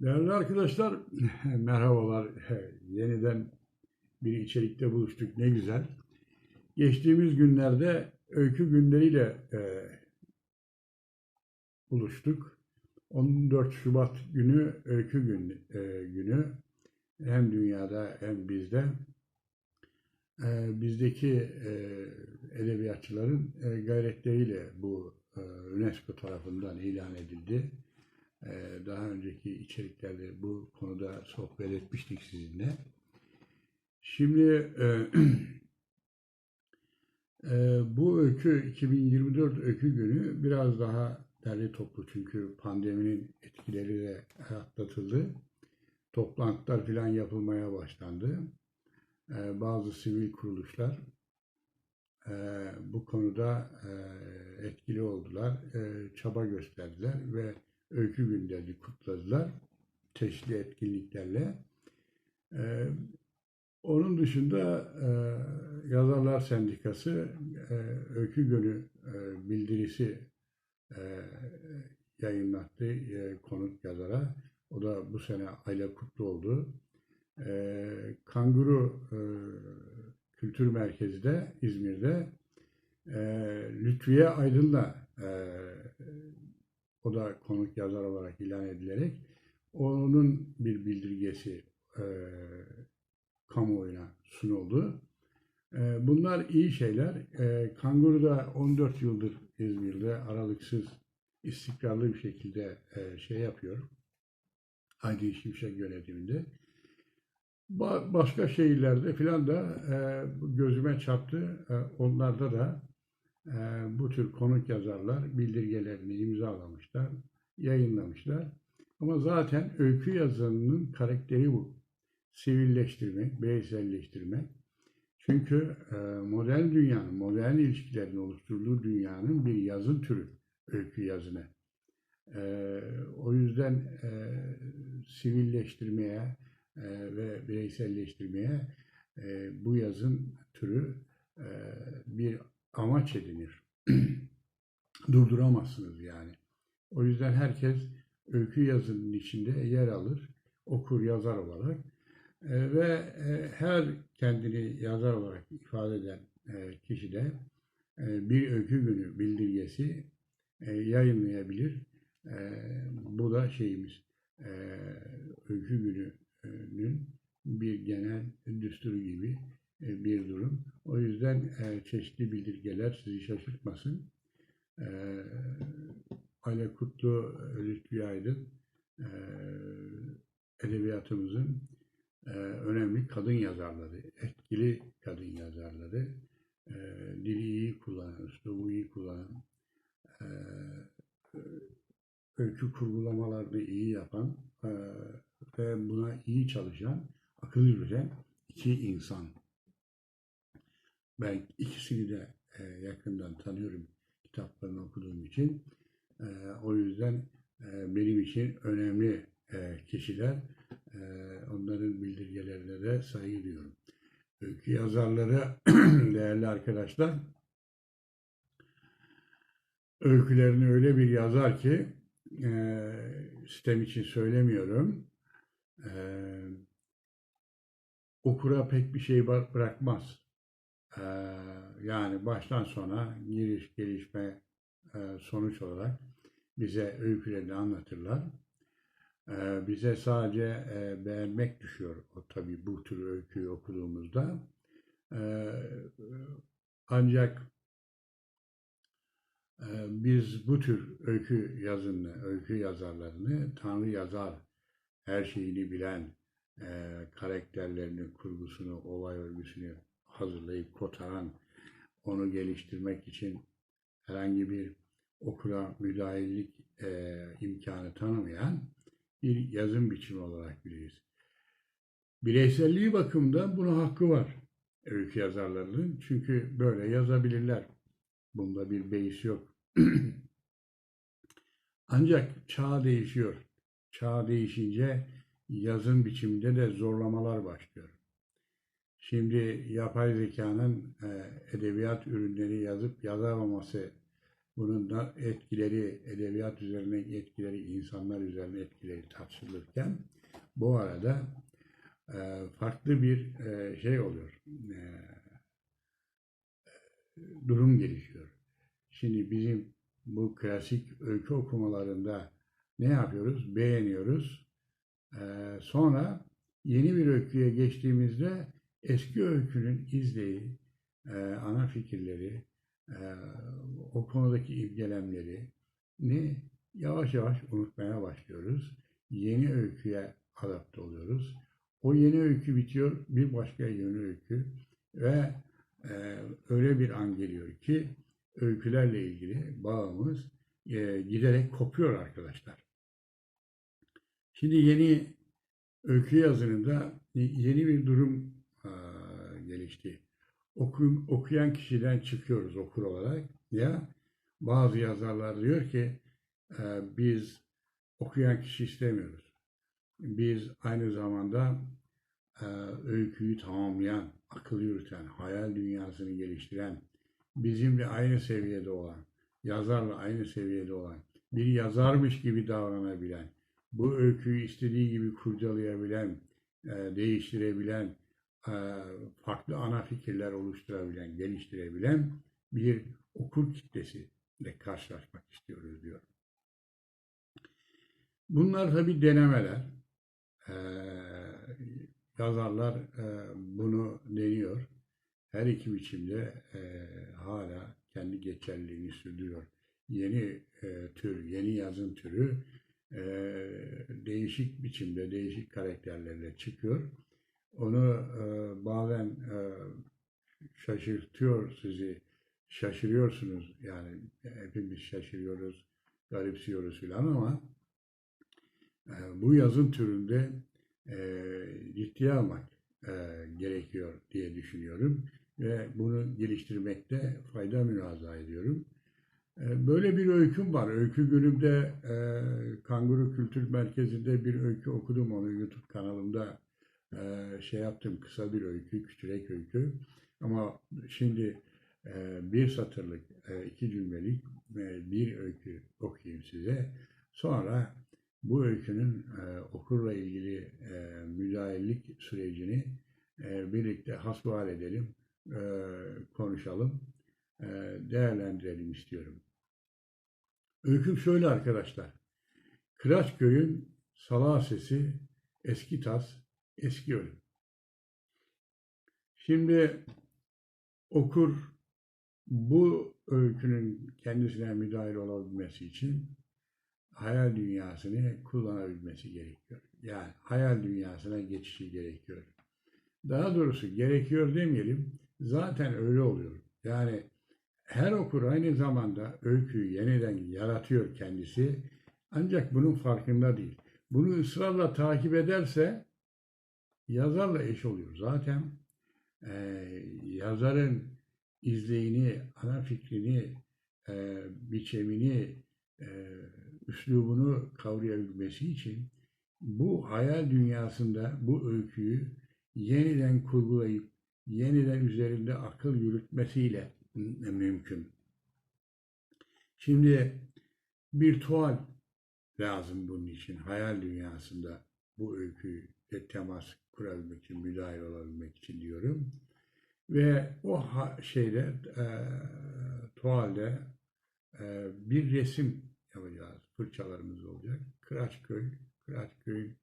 Değerli arkadaşlar, merhabalar. Yeniden bir içerikte buluştuk. Ne güzel. Geçtiğimiz günlerde öykü günleriyle e, buluştuk. 14 Şubat günü öykü gün, e, günü. Hem dünyada hem bizde. E, bizdeki e, edebiyatçıların e, gayretleriyle bu e, UNESCO tarafından ilan edildi. Ee, Daha önceki içeriklerde bu konuda sohbet etmiştik sizinle. Şimdi e, e, bu öykü 2024 öykü günü biraz daha derli toplu çünkü pandeminin etkileri de atlatıldı. Toplantılar falan yapılmaya başlandı. E, Bazı sivil kuruluşlar bu konuda etkili oldular, çaba gösterdiler ve öykü günlerini kutladılar çeşitli etkinliklerle. Ee, onun dışında e, Yazarlar Sendikası e, öykü günü e, bildirisi e, yayınlattı e, konuk yazara. O da bu sene Ayla Kutlu oldu. E, Kanguru e, Kültür Merkezi de İzmir'de e, Lütfiye Aydın'la e, o da konuk yazar olarak ilan edilerek onun bir bildirgesi e, kamuoyuna sunuldu. E, bunlar iyi şeyler. E, Kanguru da 14 yıldır İzmir'de aralıksız istikrarlı bir şekilde e, şey yapıyor. Aydın Şimşek yönetiminde. Ba- başka şehirlerde filan da e, gözüme çarptı. E, onlarda da bu tür konuk yazarlar bildirgelerini imzalamışlar, yayınlamışlar. Ama zaten öykü yazarının karakteri bu. Sivilleştirmek, bireyselleştirmek. Çünkü e, modern dünyanın, modern ilişkilerin oluşturduğu dünyanın bir yazın türü öykü yazını. E, o yüzden e, sivilleştirmeye e, ve bireyselleştirmeye bu yazın türü bir amaç edinir. Durduramazsınız yani. O yüzden herkes öykü yazının içinde yer alır, okur yazar olarak E, ve e, her kendini yazar olarak ifade eden e, kişi de e, bir öykü günü bildirgesi e, yayınlayabilir. E, bu da şeyimiz e, öykü gününün bir genel düsturu gibi bir durum. O yüzden e, çeşitli bildirgeler sizi şaşırtmasın. E, Ale Kutlu, Lütfi Aydın e, edebiyatımızın e, önemli kadın yazarları, etkili kadın yazarları, e, dili iyi kullanan, üslubu iyi kullanan, e, öykü kurgulamalarını iyi yapan e, ve buna iyi çalışan, akıl yürüten iki insan. Ben ikisini de e, yakından tanıyorum kitaplarını okuduğum için. E, o yüzden e, benim için önemli e, kişiler. E, onların bildirgelerine de saygı duyuyorum. Öykü yazarları değerli arkadaşlar öykülerini öyle bir yazar ki e, sistem için söylemiyorum. E, okura pek bir şey bırak- bırakmaz. Yani baştan sona giriş, gelişme, sonuç olarak bize öykülerini anlatırlar. Bize sadece beğenmek düşüyor o tabii bu tür öyküyü okuduğumuzda. Ancak biz bu tür öykü yazını, öykü yazarlarını Tanrı yazar, her şeyini bilen, karakterlerini, kurgusunu, olay örgüsünü hazırlayıp kotaran, onu geliştirmek için herhangi bir okura müdahillik e, imkanı tanımayan bir yazım biçimi olarak biliriz. Bireyselliği bakımından buna hakkı var öykü yazarlarının. Çünkü böyle yazabilirler. Bunda bir beis yok. Ancak çağ değişiyor. Çağ değişince yazım biçiminde de zorlamalar başlıyor. Şimdi yapay zekanın e, edebiyat ürünleri yazıp yazamaması bunun da etkileri, edebiyat üzerine etkileri, insanlar üzerine etkileri tartışılırken bu arada e, farklı bir e, şey oluyor. Durum gelişiyor. Şimdi bizim bu klasik öykü okumalarında ne yapıyoruz? Beğeniyoruz. Sonra yeni bir öyküye geçtiğimizde eski öykünün izleyi, e, ana fikirleri, e, o konudaki ilgelemleri ni yavaş yavaş unutmaya başlıyoruz. Yeni öyküye adapte oluyoruz. O yeni öykü bitiyor, bir başka yeni öykü ve e, öyle bir an geliyor ki öykülerle ilgili bağımız e, giderek kopuyor arkadaşlar. Şimdi yeni öykü yazınında yeni bir durum gelişti. Oku, okuyan kişiden çıkıyoruz okur olarak. Ya bazı yazarlar diyor ki e, biz okuyan kişi istemiyoruz. Biz aynı zamanda e, öyküyü tamamlayan, akıl yürüten, hayal dünyasını geliştiren, bizimle aynı seviyede olan, yazarla aynı seviyede olan, bir yazarmış gibi davranabilen, bu öyküyü istediği gibi kurcalayabilen, e, değiştirebilen, farklı ana fikirler oluşturabilen, geliştirebilen bir okur kitlesiyle karşılaşmak istiyoruz diyor. Bunlar tabi denemeler. Ee, yazarlar e, bunu deniyor. Her iki biçimde e, hala kendi geçerliliğini sürdürüyor. Yeni e, tür, yeni yazın türü e, değişik biçimde, değişik karakterlerle çıkıyor. Onu e, bazen e, şaşırtıyor sizi, şaşırıyorsunuz. Yani hepimiz şaşırıyoruz, garipsiyoruz filan ama e, bu yazın türünde e, ciddiye almak e, gerekiyor diye düşünüyorum ve bunu geliştirmekte fayda mülaza ediyorum. E, böyle bir öyküm var. Öykü günümde e, Kanguru Kültür Merkezi'nde bir öykü okudum. Onu YouTube kanalımda şey yaptım. Kısa bir öykü, küçülek öykü. Ama şimdi bir satırlık, iki cümlelik bir öykü okuyayım size. Sonra bu öykünün okurla ilgili müdahillik sürecini birlikte hasbihal edelim, konuşalım, değerlendirelim istiyorum. Öyküm şöyle arkadaşlar. Kıraçköy'ün salağı sesi, eski tas, eski ölüm. Şimdi okur bu öykünün kendisine müdahil olabilmesi için hayal dünyasını kullanabilmesi gerekiyor. Yani hayal dünyasına geçişi gerekiyor. Daha doğrusu gerekiyor demeyelim, zaten öyle oluyor. Yani her okur aynı zamanda öyküyü yeniden yaratıyor kendisi. Ancak bunun farkında değil. Bunu ısrarla takip ederse yazarla eş oluyor. Zaten e, yazarın izleyini, ana fikrini, e, biçimini, e, üslubunu kavrayabilmesi için bu hayal dünyasında bu öyküyü yeniden kurgulayıp yeniden üzerinde akıl yürütmesiyle mümkün. Şimdi bir tuval lazım bunun için. Hayal dünyasında bu öyküyü temas kurabilmek için, müdahil olabilmek için diyorum. Ve o şeyde, e, tuvalde e, bir resim yapacağız. Fırçalarımız olacak. Kıraçköy, Kıraçköy'ün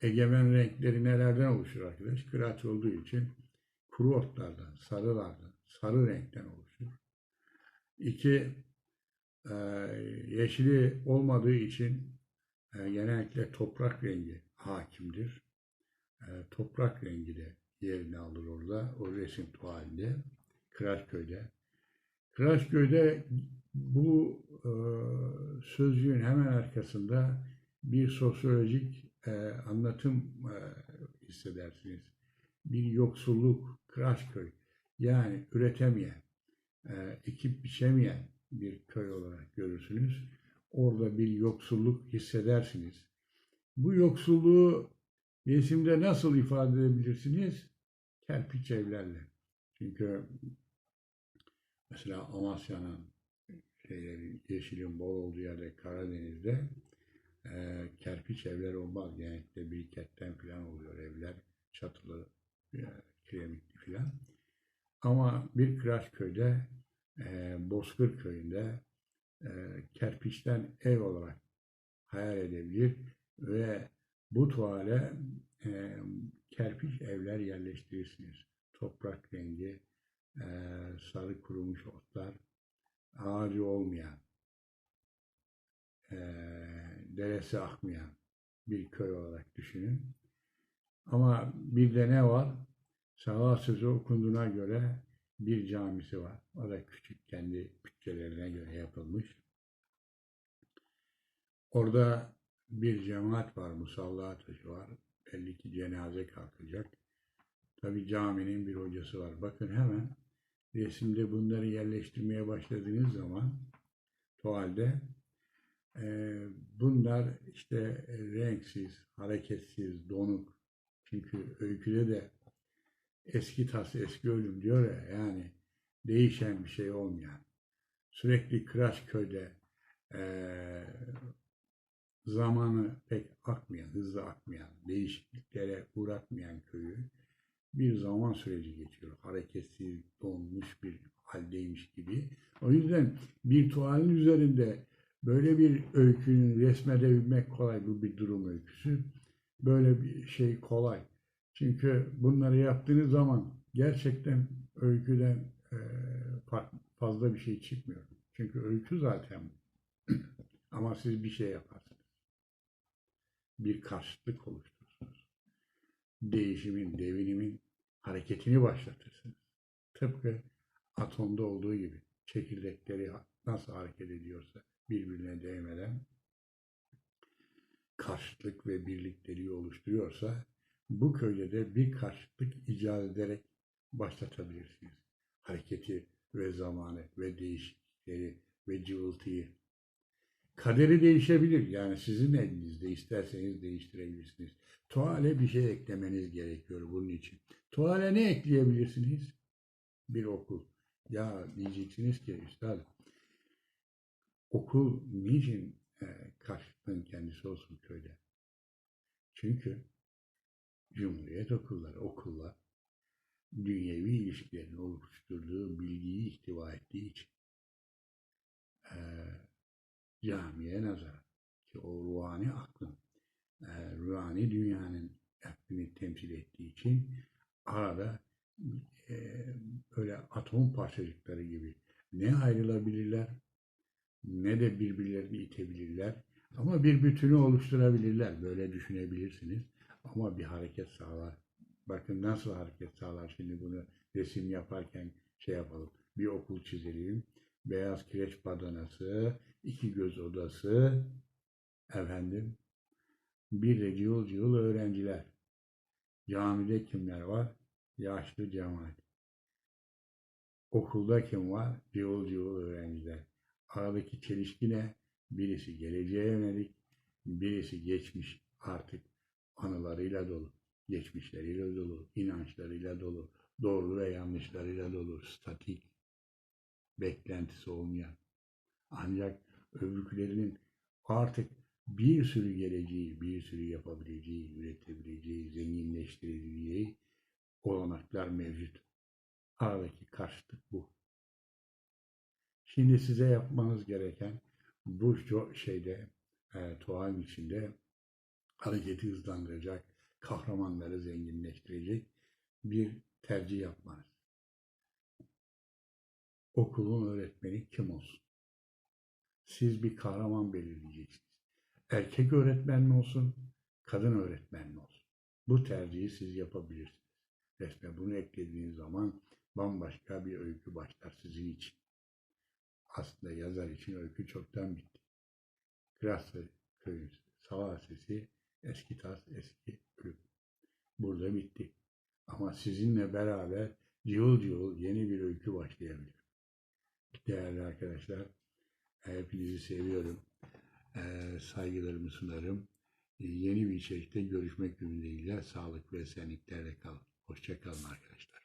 egemen renkleri nelerden oluşur arkadaş? Kıraç olduğu için kuru otlardan, sarılardan, sarı renkten oluşur. İki, e, yeşili olmadığı için e, genellikle toprak rengi hakimdir. E, toprak rengi de yerini alır orada, o resim tuvalinde, Kıraçköy'de. Kıraçköy'de bu e, sözcüğün hemen arkasında bir sosyolojik e, anlatım e, hissedersiniz. Bir yoksulluk, Kıraçköy. Yani üretemeyen, e, ekip biçemeyen bir köy olarak görürsünüz. Orada bir yoksulluk hissedersiniz. Bu yoksulluğu resimde nasıl ifade edebilirsiniz? Kerpiç evlerle. Çünkü mesela Amasya'nın şeylerin, yeşilin bol olduğu yerde Karadeniz'de e, kerpiç evler olmaz. Genellikle biriketten falan oluyor evler. Çatılı, e, kiremitli falan. Ama bir Kıraçköy'de, e, Bozkır köyünde e, kerpiçten ev olarak hayal edebilir ve bu tuvale e, kerpiç evler yerleştirirsiniz. Toprak rengi, e, sarı kurumuş otlar, ağacı olmayan, e, deresi akmayan bir köy olarak düşünün. Ama bir de ne var? Salah sözü okunduğuna göre bir camisi var. O da küçük kendi bütçelerine göre yapılmış. Orada bir cemaat var, musalla taşı var. Belli ki cenaze kalkacak. Tabi caminin bir hocası var. Bakın hemen resimde bunları yerleştirmeye başladığınız zaman tuvalde e, bunlar işte renksiz, hareketsiz, donuk. Çünkü öyküde de eski tas eski ölüm diyor ya yani değişen bir şey olmayan. Sürekli Kıraçköy'de e, zamanı pek akmayan, hızlı akmayan, değişikliklere uğratmayan köyü bir zaman süreci geçiyor. Hareketsiz, donmuş bir haldeymiş gibi. O yüzden bir tuvalin üzerinde böyle bir öykünün resmedebilmek kolay. Bu bir durum öyküsü. Böyle bir şey kolay. Çünkü bunları yaptığınız zaman gerçekten öyküden fazla bir şey çıkmıyor. Çünkü öykü zaten ama siz bir şey yaparsınız. Bir karşıtlık oluşturursunuz. Değişimin, devinimin hareketini başlatırsınız. Tıpkı atomda olduğu gibi çekirdekleri nasıl hareket ediyorsa birbirine değmeden karşıtlık ve birlikleri oluşturuyorsa bu köyde de bir karşıtlık icat ederek başlatabilirsiniz. Hareketi ve zamanı ve değişiklikleri ve cıvıltıyı. Kaderi değişebilir. Yani sizin elinizde isterseniz değiştirebilirsiniz. Tuale bir şey eklemeniz gerekiyor bunun için. Tuale ne ekleyebilirsiniz? Bir okul. Ya diyeceksiniz ki üstad okul niçin e, karşıtlığın kendisi olsun köyde? Çünkü Cumhuriyet okulları, okullar dünyevi ilişkilerin oluşturduğu bilgiyi ihtiva ettiği için e, camiye nazar ki o ruhani aklın e, ruhani dünyanın aklını temsil ettiği için arada e, böyle atom parçacıkları gibi ne ayrılabilirler ne de birbirlerini itebilirler ama bir bütünü oluşturabilirler. Böyle düşünebilirsiniz. Ama bir hareket sağlar. Bakın nasıl hareket sağlar şimdi bunu resim yaparken şey yapalım. Bir okul çizelim. Beyaz kireç badanası, iki göz odası, efendim, bir de cıvıl cıvıl öğrenciler. Camide kimler var? Yaşlı cemaat. Okulda kim var? Cıvıl cıvıl öğrenciler. Aradaki çelişki ne? Birisi geleceğe yönelik, birisi geçmiş artık anılarıyla dolu, geçmişleriyle dolu, inançlarıyla dolu, doğru ve yanlışlarıyla dolu, statik, beklentisi olmayan. Ancak öbürkülerinin artık bir sürü geleceği, bir sürü yapabileceği, üretebileceği, zenginleştirebileceği olanaklar mevcut. Aradaki karşıtlık bu. Şimdi size yapmanız gereken bu şeyde, e, tuğal içinde hareketi hızlandıracak, kahramanları zenginleştirecek bir tercih yapmanız. Okulun öğretmeni kim olsun? Siz bir kahraman belirleyeceksiniz. Erkek öğretmen mi olsun, kadın öğretmen mi olsun? Bu tercihi siz yapabilirsiniz. Resme bunu eklediğiniz zaman bambaşka bir öykü başlar sizin için. Aslında yazar için öykü çoktan bitti. Graslı köyün sava sesi Eski tas, eski ölüm. Burada bitti. Ama sizinle beraber cıvıl cıvıl yeni bir öykü başlayabilir. Değerli arkadaşlar, hepinizi seviyorum. Ee, saygılarımı sunarım. Ee, yeni bir içerikte görüşmek ümidiyle sağlık ve esenliklerle kalın. Hoşçakalın arkadaşlar.